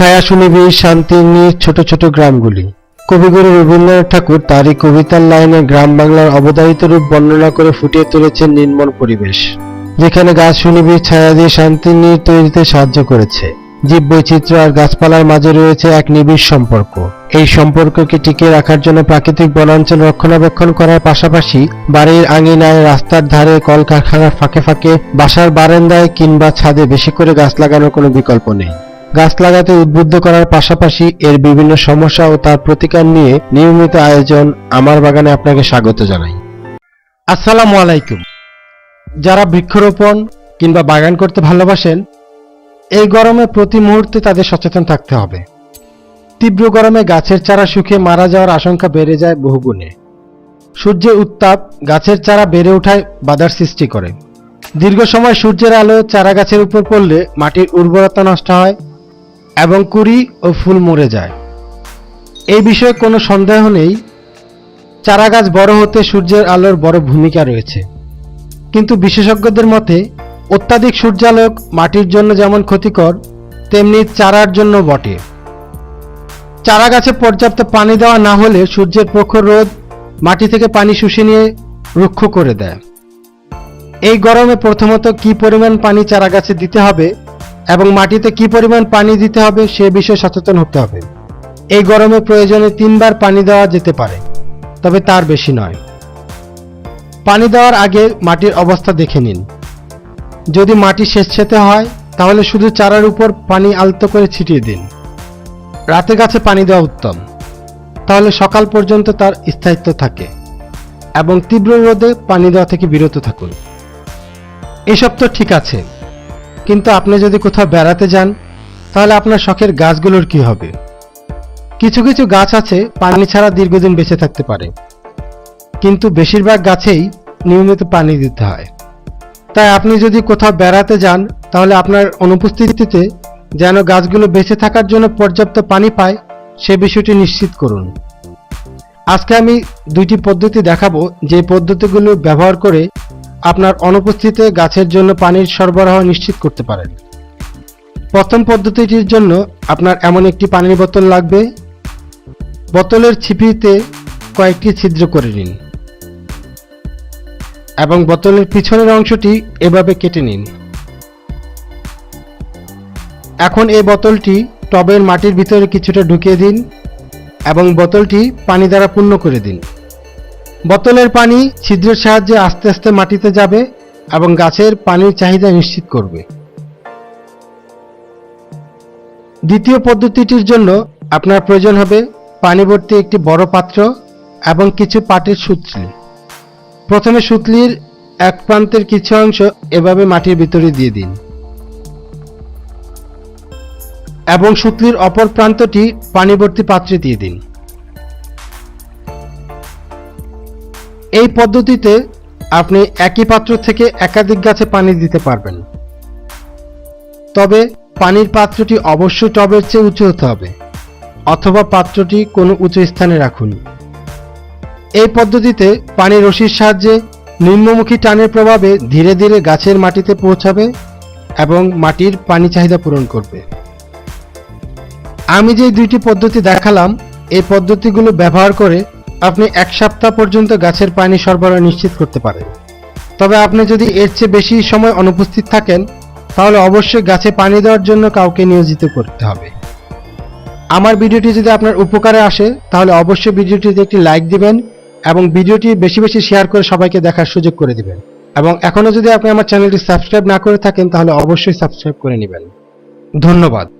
ছায়া শুনিবি শান্তির নীড় ছোট ছোট গ্রামগুলি। কবিগুরু রবীন্দ্রনাথ ঠাকুর তারই কবিতার লাইনে গ্রাম বাংলার অবদারিত রূপ বর্ণনা করে ফুটিয়ে তুলেছেন নির্মল পরিবেশ, যেখানে গাছ শুনিবি, ছায়া দিয়ে শান্তির নীড় তৈরিতে সাহায্য করেছে। জীব বৈচিত্র্য আর গাছপালার মাঝে রয়েছে এক নিবিড় সম্পর্ক। এই সম্পর্ককে টিকিয়ে রাখার জন্য প্রাকৃতিক বনাঞ্চল রক্ষণাবেক্ষণ করার পাশাপাশি বাড়ির আঙিনায় রাস্তার ধারে কলকারখানার ফাঁকে ফাঁকে বাসার বারান্দায় কিংবা ছাদে বেশি করে গাছ লাগানোর কোনো বিকল্প নেই। গাছ লাগাতে উদ্বুদ্ধ করার পাশাপাশি এর বিভিন্ন সমস্যা ও তার প্রতিকার নিয়ে নিয়মিত আয়োজন আমার বাগানে আপনাকে স্বাগত জানাই। আসসালামু আলাইকুম। যারা বৃক্ষরোপণ কিংবা বাগান করতে ভালোবাসেন, এই গরমে প্রতি মুহূর্তে তাদের সচেতন থাকতে হবে। তীব্র গরমে গাছের চারা শুকিয়ে মারা যাওয়ার আশঙ্কা বেড়ে যায় বহুগুণে সূর্যের উত্তাপ গাছের চারা বেড়ে ওঠায় বাধার সৃষ্টি করে। দীর্ঘ সময় সূর্যের আলো চারা গাছের উপর পড়লে মাটির উর্বরতা নষ্ট হয় এবং কুড়ি ও ফুল মরে যায়। এই বিষয়ে কোনো সন্দেহ নেই। চারা গাছ বড় হতে সূর্যের আলোর বড় ভূমিকা রয়েছে। কিন্তু বিশেষজ্ঞদের মতে, অত্যাধিক সূর্যালোক মাটির জন্য যেমন ক্ষতিকর, তেমনি চারার জন্য বটে। চারা গাছে পর্যাপ্ত পানি দেওয়া না হলে সূর্যের প্রখর রোদ মাটি থেকে পানি শুষে নিয়ে রুক্ষ করে দেয়। এই গরমে প্রথমত কি পরিমাণ পানি চারা গাছে দিতে হবে এবং মাটিতে কি পরিমাণ পানি দিতে হবে সে বিষয়ে সচেতন হতে হবে। এই গরমে প্রয়োজনে তিনবার পানি দেওয়া যেতে পারে, তবে তার বেশি নয়। পানি দেওয়ার আগে মাটির অবস্থা দেখে নিন। যদি মাটি সেচেতে হয়, তাহলে শুধু চারার উপর পানি আলতো করে ছিটিয়ে দিন। রাতে গাছে পানি দেওয়া উত্তম। তাহলে সকাল পর্যন্ত তার স্থায়িত্ব থাকে এবং তীব্র রোদে পানি দেওয়া থেকে বিরত থাকুন। এসব তো ঠিক আছে। কিন্তু আপনি যদি কোথাও বেড়াতে যান, তাহলে আপনার শখের গাছগুলোর কি হবে? কিছু কিছু গাছ আছে, পানি ছাড়া দীর্ঘদিন বেঁচে থাকতে পারে। কিন্তু বেশিরভাগ গাছেই নিয়মিত পানি দিতে হয়। তাই আপনি যদি কোথাও বেড়াতে যান, তাহলে আপনার অনুপস্থিতিতে যেন গাছগুলো বেঁচে থাকার জন্য পর্যাপ্ত পানি পায়, সে বিষয়টি নিশ্চিত করুন। আজকে আমি দুইটি পদ্ধতি দেখাবো। যে পদ্ধতিগুলো ব্যবহার করে আপনার অনুপস্থিতিতে গাছের জন্য পানির সরবরাহ নিশ্চিত করতে পারেন। প্রথম পদ্ধতিটির জন্য আপনার এমন একটি পানির বোতল লাগবে। বোতলের ছিপিতে কয়েকটি ছিদ্র করে নিন এবং বোতলের পিছনের অংশটি এভাবে কেটে নিন। এখন এই বোতলটি টবের মাটির ভিতরে কিছুটা ঢুকিয়ে দিন এবং বোতলটি পানি দ্বারা পূর্ণ করে দিন। বোতলের পানি ছিদ্রের সাহায্যে আস্তে আস্তে মাটিতে যাবে এবং গাছের পানির চাহিদা নিশ্চিত করবে। দ্বিতীয় পদ্ধতিটির জন্য আপনার প্রয়োজন হবে পানি ভর্তি একটি বড় পাত্র এবং কিছু পাটের সুতলি। প্রথমে সুতলির এক প্রান্তের কিছু অংশ এভাবে মাটির ভিতরে দিয়ে দিন। এবং সুতলির অপর প্রান্তটি পানিভর্তি পাত্রে দিয়ে দিন। এই পদ্ধতিতে আপনি একই পাত্র থেকে একাধিক গাছে পানি দিতে পারবেন। তবে পানির পাত্রটি অবশ্যই টবের চেয়ে উঁচু হতে হবে, অথবা পাত্রটি কোনো উঁচু স্থানে রাখুন। এই পদ্ধতিতে পানি রশির সাহায্যে নিম্নমুখী টানের প্রভাবে ধীরে ধীরে গাছের মাটিতে পৌঁছাবে এবং মাটির পানি চাহিদা পূরণ করবে। আমি যে দুইটি পদ্ধতি দেখালাম, এই পদ্ধতিগুলো ব্যবহার করে আপনি এক সপ্তাহ পর্যন্ত গাছের পানি সরবরাহ নিশ্চিত করতে পারেন। তবে আপনি যদি এর চেয়ে বেশি সময় অনুপস্থিত থাকেন, তাহলে অবশ্যই গাছে পানি দেওয়ার জন্য কাউকে নিয়োজিত করতে হবে। আমার ভিডিওটি যদি আপনার উপকারে আসে, তাহলে অবশ্যই ভিডিওটিতে একটি লাইক দিবেন এবং ভিডিওটি বেশি বেশি শেয়ার করে সবাইকে দেখার সুযোগ করে দিবেন। এবং এখনও যদি আপনি আমার চ্যানেলটি সাবস্ক্রাইব না করে থাকেন, তাহলে অবশ্যই সাবস্ক্রাইব করে নেবেন। ধন্যবাদ।